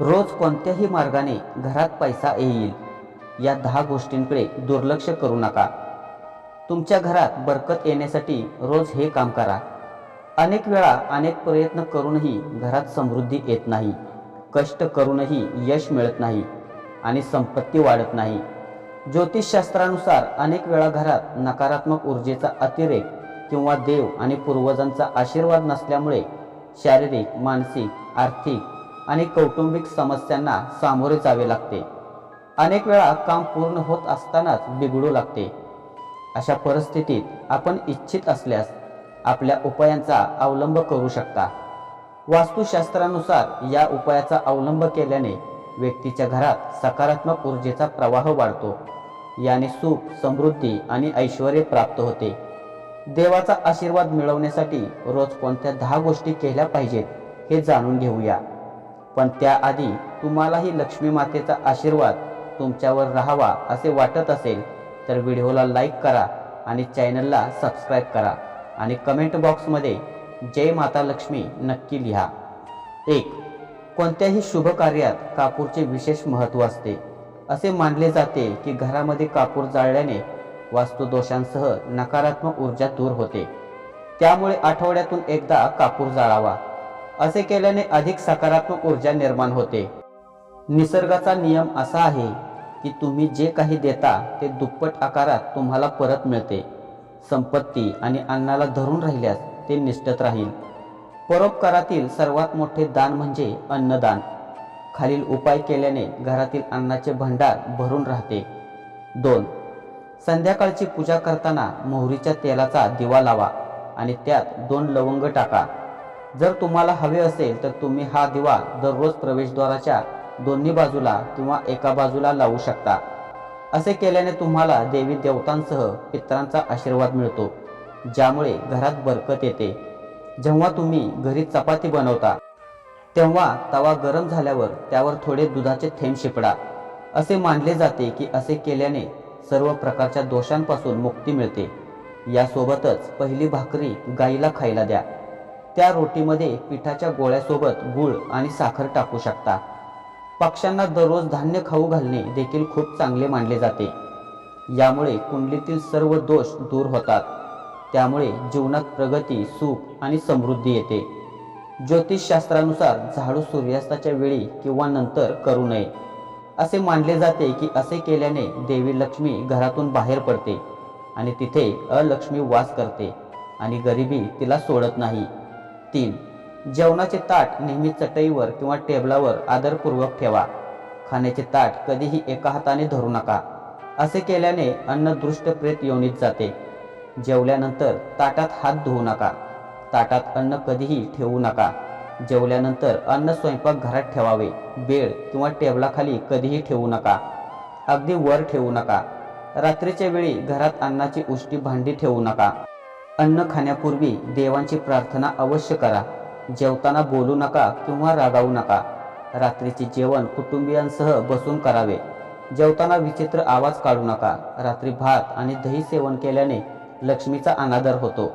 रोज कोणत्याही मार्गाने घरात पैसा येईल. या दहा गोष्टींकडे दुर्लक्ष करू नका. तुमच्या घरात बरकत येण्यासाठी रोज हे काम करा. अनेक वेळा अनेक प्रयत्न करूनही घरात समृद्धी येत नाही. कष्ट करूनही यश मिळत नाही आणि संपत्ती वाढत नाही. ज्योतिषशास्त्रानुसार अनेक वेळा घरात नकारात्मक ऊर्जेचा अतिरेक किंवा देव आणि पूर्वजांचा आशीर्वाद नसल्यामुळे शारीरिक मानसिक आर्थिक आणि कौटुंबिक समस्यांना सामोरे जावे लागते. अनेक वेळा काम पूर्ण होत असतानाच बिघडू लागते. अशा परिस्थितीत आपण इच्छित असल्यास आपल्या उपायांचा अवलंब करू शकता. वास्तुशास्त्रानुसार या उपायाचा अवलंब केल्याने व्यक्तीच्या घरात सकारात्मक ऊर्जेचा प्रवाह वाढतो. याने सुख समृद्धी आणि ऐश्वर प्राप्त होते. देवाचा आशीर्वाद मिळवण्यासाठी रोज कोणत्या दहा गोष्टी केल्या पाहिजेत हे जाणून घेऊया. पण त्याआधी तुम्हालाही लक्ष्मी मातेचा आशीर्वाद तुमच्यावर राहावा असे वाटत असेल तर व्हिडिओला लाईक करा आणि चॅनलला सबस्क्राईब करा आणि कमेंट बॉक्समध्ये जय माता लक्ष्मी नक्की लिहा. एक कोणत्याही शुभ कार्यात कापूरचे विशेष महत्त्व असते. असे मानले जाते की घरामध्ये कापूर जाळल्याने वास्तुदोषांसह नकारात्मक ऊर्जा दूर होते. त्यामुळे आठवड्यातून एकदा कापूर जाळावा. असे केल्याने अधिक सकारात्मक ऊर्जा निर्माण होते. निसर्गाचा नियम असा आहे की तुम्ही जे काही देता ते दुप्पट आकारात तुम्हाला परत मिळते. संपत्ती आणि अन्नाला धरून राहिल्यास ते निष्ठत राहील. परोपकारातील सर्वात मोठे दान म्हणजे अन्नदान. खालील उपाय केल्याने घरातील अन्नाचे भांडार भरून राहते. दोन संध्याकाळची पूजा करताना मोहरीच्या तेलाचा दिवा लावा आणि त्यात दोन लवंग टाका. जर तुम्हाला हवे असेल तर तुम्ही हा दिवा दररोज प्रवेशद्वाराच्या दोन्ही बाजूला किंवा एका बाजूला लावू शकता. असे केल्याने तुम्हाला देवी देवतांसह पित्रांचा आशीर्वाद मिळतो ज्यामुळे घरात बरकत येते. जेव्हा तुम्ही घरी चपाती बनवता तेव्हा तवा गरम झाल्यावर त्यावर थोडे दुधाचे थेंब शिपडा. असे मानले जाते की असे केल्याने सर्व प्रकारच्या दोषांपासून मुक्ती मिळते. यासोबतच पहिली भाकरी गाईला खायला द्या. त्या रोटीमध्ये पिठाच्या गोळ्यासोबत गूळ आणि साखर टाकू शकता. पक्ष्यांना दररोज धान्य खाऊ घालणे देखील खूप चांगले मानले जाते. यामुळे कुंडलीतील सर्व दोष दूर होतात. त्यामुळे जीवनात प्रगती सुख आणि समृद्धी येते. ज्योतिषशास्त्रानुसार झाडू सूर्यास्ताच्या वेळी किंवा नंतर करू नये. असे मानले जाते की असे केल्याने देवी लक्ष्मी घरातून बाहेर पडते आणि तिथे अलक्ष्मी वास करते आणि गरिबी तिला सोडत नाही. तीन. जेवणाचे ताट नेहमी चटईवर किंवा टेबलावर आदरपूर्वक ठेवा. खाण्याचे ताट कधीही एका हाताने धरू नका. असे केल्याने अन्न दृष्ट प्रेत योनीत जाते. जेवल्यानंतर ताटात हात धुवू नका. ताटात अन्न कधीही ठेवू नका. जेवल्यानंतर अन्न स्वयंपाक घरात ठेवावे. बेळ किंवा टेबलाखाली कधीही ठेवू नका. अगदी वर ठेवू नका. रात्रीच्या वेळी घरात अन्नाची उष्टी भांडी ठेवू नका. अन्न खाण्यापूर्वी देवांची प्रार्थना अवश्य करा. जेवताना बोलू नका किंवा रागावू नका. रात्रीचे जेवण कुटुंबियांसह बसून करावे. जेवताना विचित्र आवाज काढू नका. रात्री भात आणि दही सेवन केल्याने लक्ष्मीचा अनादर होतो.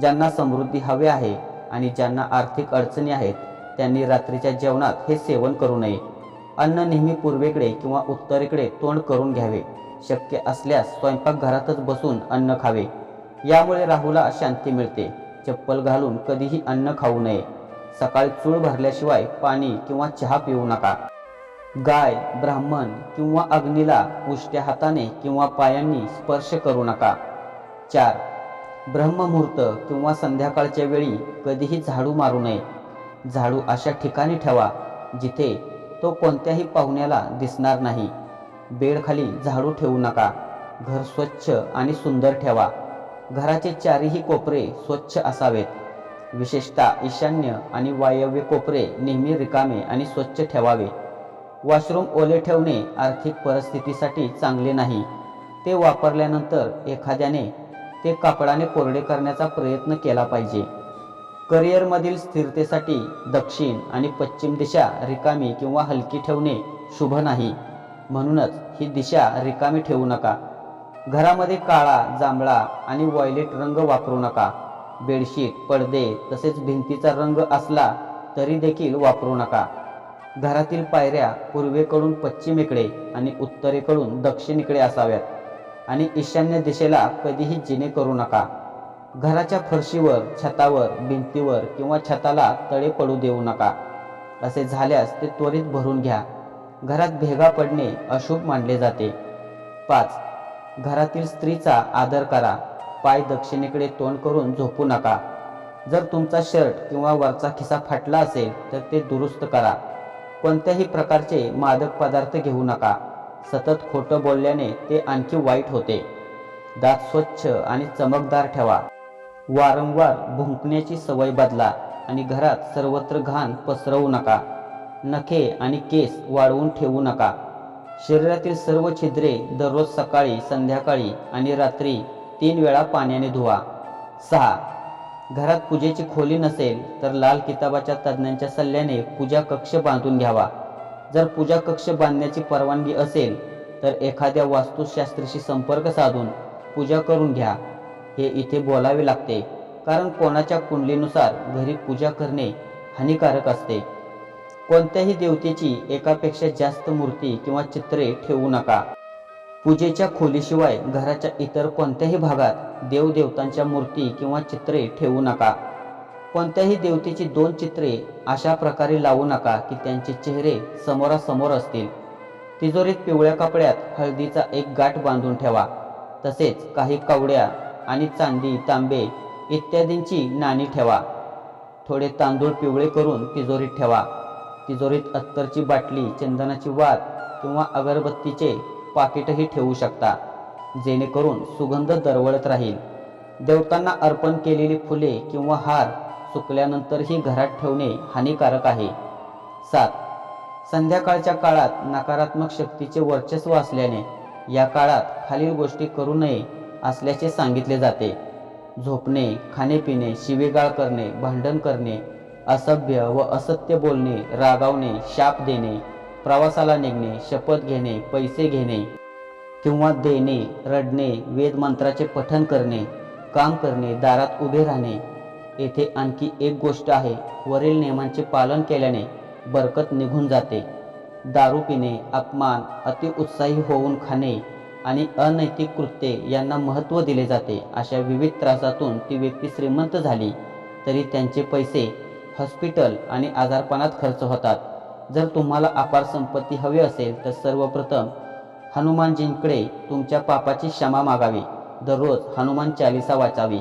ज्यांना समृद्धी हवे आहे आणि ज्यांना आर्थिक अडचणी आहेत त्यांनी रात्रीच्या जेवणात हे सेवन करू नये. अन्न नेहमी पूर्वेकडे किंवा उत्तरेकडे तोंड करून घ्यावे. शक्य असल्यास स्वयंपाकघरातच बसून अन्न खावे. यामुळे राहूला शांती मिळते. चप्पल घालून कधीही अन्न खाऊ नये. सकाळी चूळ भरल्याशिवाय पाणी किंवा चहा पिऊ नका. गाय ब्राह्मण किंवा अग्नीला उष्ट्या हाताने किंवा पायांनी स्पर्श करू नका. चार ब्रह्ममुहूर्त किंवा संध्याकाळच्या वेळी कधीही झाडू मारू नये. झाडू अशा ठिकाणी ठेवा जिथे तो कोणत्याही पाहुण्याला दिसणार नाही. बेडखाली झाडू ठेवू नका. घर स्वच्छ आणि सुंदर ठेवा. घराचे चारही कोपरे स्वच्छ असावेत. विशेषतः ईशान्य आणि वायव्य कोपरे नेहमी रिकामे आणि स्वच्छ ठेवावे. वॉशरूम ओले ठेवणे आर्थिक परिस्थितीसाठी चांगले नाही. ते वापरल्यानंतर एखाद्याने ते कापडाने कोरडे करण्याचा प्रयत्न केला पाहिजे. करिअरमधील स्थिरतेसाठी दक्षिण आणि पश्चिम दिशा रिकामी किंवा हलकी ठेवणे शुभ नाही. म्हणूनच ही दिशा रिकामी ठेवू नका. घरामध्ये काळा जांभळा आणि व्हायलेट रंग वापरू नका. बेडशीट पडदे तसेच भिंतीचा रंग असला तरी देखील वापरू नका. घरातील पायऱ्या पूर्वेकडून पश्चिमेकडे आणि उत्तरेकडून दक्षिणेकडे असाव्यात आणि ईशान्य दिशेला कधीही जिने करू नका. घराच्या फरशीवर छतावर भिंतीवर किंवा छताला तळे पडू देऊ नका. असे झाल्यास ते त्वरित भरून घ्या. घरात भेगा पडणे अशुभ मानले जाते. पाच. घरातील स्त्रीचा आदर करा. पाय दक्षिणेकडे तोंड करून झोपू नका. जर तुमचा शर्ट किंवा वरचा खिसा फाटला असेल तर ते दुरुस्त करा. कोणत्याही प्रकारचे मादक पदार्थ घेऊ नका. सतत खोटं बोलल्याने ते आणखी वाईट होते. दात स्वच्छ आणि चमकदार ठेवा. वारंवार भुंकण्याची सवय बदला आणि घरात सर्वत्र घाण पसरवू नका. नखे आणि केस वाढवून ठेवू नका. शरीरातील सर्व छिद्रे दररोज सकाळी संध्याकाळी आणि रात्री तीन वेळा पाण्याने धुवा. सहा. घरात पूजेची खोली नसेल तर लाल किताबाच्या तज्ज्ञांच्या सल्ल्याने पूजा कक्ष बांधून घ्यावा. जर पूजा कक्ष बांधण्याची परवानगी असेल तर एखाद्या वास्तुशास्त्रीशी संपर्क साधून पूजा करून घ्या. हे इथे बोलावे लागते कारण कोणाच्या कुंडलीनुसार घरी पूजा करणे हानिकारक असते. कोणत्याही देवतेची एकापेक्षा जास्त मूर्ती किंवा चित्रे ठेवू नका. पूजेच्या खोलीशिवाय घराच्या इतर कोणत्याही भागात देवदेवतांच्या मूर्ती किंवा चित्रे ठेवू नका. कोणत्याही देवतेची दोन चित्रे अशा प्रकारे लावू नका की त्यांचे चेहरे समोरासमोर असतील. तिजोरीत पिवळ्या कपड्यात हळदीचा एक गाठ बांधून ठेवा. तसेच काही कवड्या आणि चांदी तांबे इत्यादींची नाणी ठेवा. थोडे तांदूळ पिवळे करून तिजोरीत ठेवा. तिजोरीत अत्तरची बाटली चंदनाची वात किंवा अगरबत्तीचे पाकिटही ठेवू शकता. जेणेकरून सुगंध दरवळत राहील. देवतांना अर्पण केलेली फुले किंवा हार सुकल्यानंतरही घरात ठेवणे हानिकारक आहे. सात. संध्याकाळच्या काळात नकारात्मक शक्तीचे वर्चस्व असल्याने या काळात खालील गोष्टी करू नये असल्याचे सांगितले जाते. झोपणे खाणेपिणे शिवेगाळ करणे भांडण करणे असभ्य व असत्य बोलणे रागावणे शाप देणे प्रवासाला निघणे शपथ घेणे पैसे घेणे किंवा देणे रडणे वेदमंत्राचे पठन करणे काम करणे दारात उभे राहणे येथे आणखी एक गोष्ट आहे वरील नियमांचे पालन केल्याने बरकत निघून जाते. दारू पिणे अपमान अतिउत्साही होऊन खाणे आणि अनैतिक कृत्ये यांना महत्त्व दिले जाते. अशा विविध त्रासातून ती व्यक्ती श्रीमंत झाली तरी त्यांचे पैसे हॉस्पिटल आणि आजारपणात खर्च होतात. जर तुम्हाला अपार संपत्ती हवी असेल तर सर्वप्रथम हनुमानजींकडे तुमच्या पापाची क्षमा मागावी. दररोज हनुमान चालिसा वाचावी.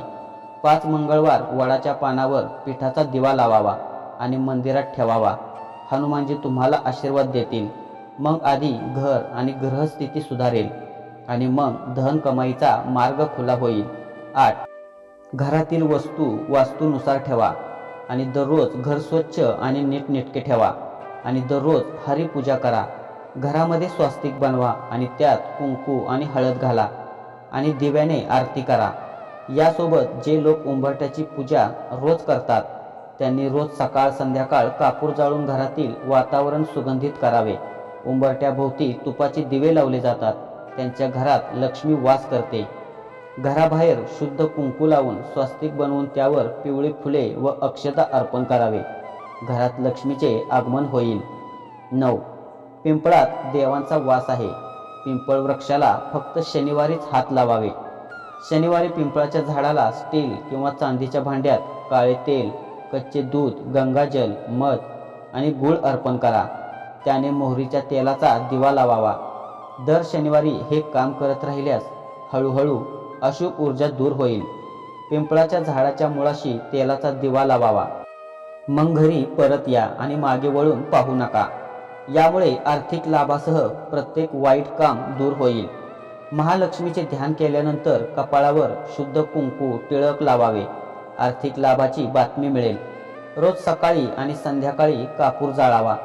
पाच मंगळवार वडाच्या पानावर पिठाचा दिवा लावावा आणि मंदिरात ठेवावा. हनुमानजी तुम्हाला आशीर्वाद देतील. मग आधी घर आणि ग्रहस्थिती सुधारेल आणि मग धन कमाईचा मार्ग खुला होईल. आठ. घरातील वस्तू वास्तूनुसार ठेवा. आणि दररोज घर स्वच्छ आणि नीटनेटके ठेवा. आणि दररोज हरिपूजा करा. घरामध्ये स्वास्तिक बनवा आणि त्यात कुंकू आणि हळद घाला. आणि दिव्याने आरती करा. यासोबत जे लोक उंबरट्याची पूजा रोज करतात त्यांनी रोज सकाळ संध्याकाळ कापूर जाळून घरातील वातावरण सुगंधित करावे. उंबरट्याभोवती तुपाचे दिवे लावले जातात. त्यांच्या घरात लक्ष्मी वास करते. घराबाहेर शुद्ध कुंकू लावून स्वस्तिक बनवून त्यावर पिवळी फुले व अक्षता अर्पण करावे. घरात लक्ष्मीचे आगमन होईल. नऊ. पिंपळात देवांचा वास आहे. पिंपळ वृक्षाला फक्त शनिवारीच हात लावावे. शनिवारी पिंपळाच्या झाडाला स्टील किंवा चांदीच्या भांड्यात काळे तेल कच्चे दूध गंगाजल मध आणि गूळ अर्पण करा. त्याने मोहरीच्या तेलाचा दिवा लावावा. दर शनिवारी हे काम करत राहिल्यास हळूहळू अशुभ ऊर्जा दूर होईल. पिंपळाच्या झाडाच्या मुळाशी तेलाचा दिवा लावावा. मग घरी परत या आणि मागे वळून पाहू नका. यामुळे आर्थिक लाभासह प्रत्येक वाईट काम दूर होईल. महालक्ष्मीचे ध्यान केल्यानंतर कपाळावर शुद्ध कुंकू टिळक लावावे. आर्थिक लाभाची बातमी मिळेल. रोज सकाळी आणि संध्याकाळी कापूर जाळावा.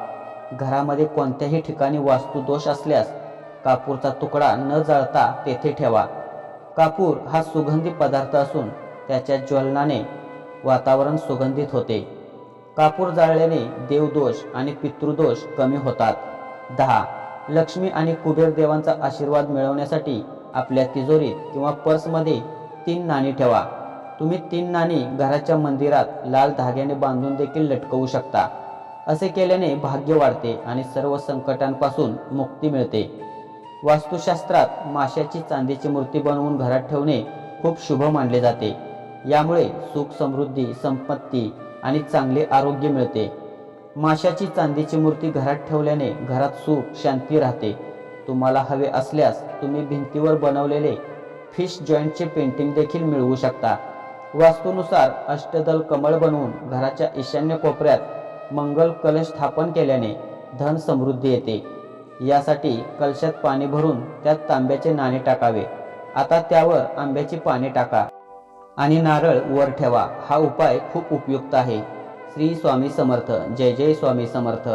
घरामध्ये कोणत्याही ठिकाणी वास्तुदोष असल्यास कापूरचा तुकडा न जळता तेथे ठेवा. कापूर हा सुगंधी पदार्थ असून त्याच्या ज्वलनाने वातावरण सुगंधित होते. कापूर जाळल्याने देवदोष आणि पितृदोष कमी होतात. दहा. लक्ष्मी आणि कुबेर देवांचा आशीर्वाद मिळवण्यासाठी आपल्या तिजोरीत किंवा पर्समध्ये तीन नाणी ठेवा. तुम्ही तीन नाणी घराच्या मंदिरात लाल धाग्याने बांधून देखील लटकवू शकता. असे केल्याने भाग्य वाढते आणि सर्व संकटांपासून मुक्ती मिळते. वास्तुशास्त्रात माशाची चांदीची मूर्ती बनवून घरात ठेवणे खूप शुभ मानले जाते. यामुळे सुख समृद्धी संपत्ती आणि चांगले आरोग्य मिळते. माशाची चांदीची मूर्ती घरात ठेवल्याने घरात सुख शांती राहते. तुम्हाला हवे असल्यास तुम्ही भिंतीवर बनवलेले फिश जॉईंटचे पेंटिंग देखील मिळवू शकता. वास्तूनुसार अष्टदल कमळ बनवून घराच्या ईशान्य कोपऱ्यात मंगल कलश स्थापन केल्याने धन समृद्धी येते. यासाठी कलशात पाणी भरून त्यात तांब्याचे नाणे टाकावे. आता त्यावर आंब्याची पाने टाका आणि नारळ वर ठेवा. हा उपाय खूप उपयुक्त आहे. श्री स्वामी समर्थ. जय जय स्वामी समर्थ.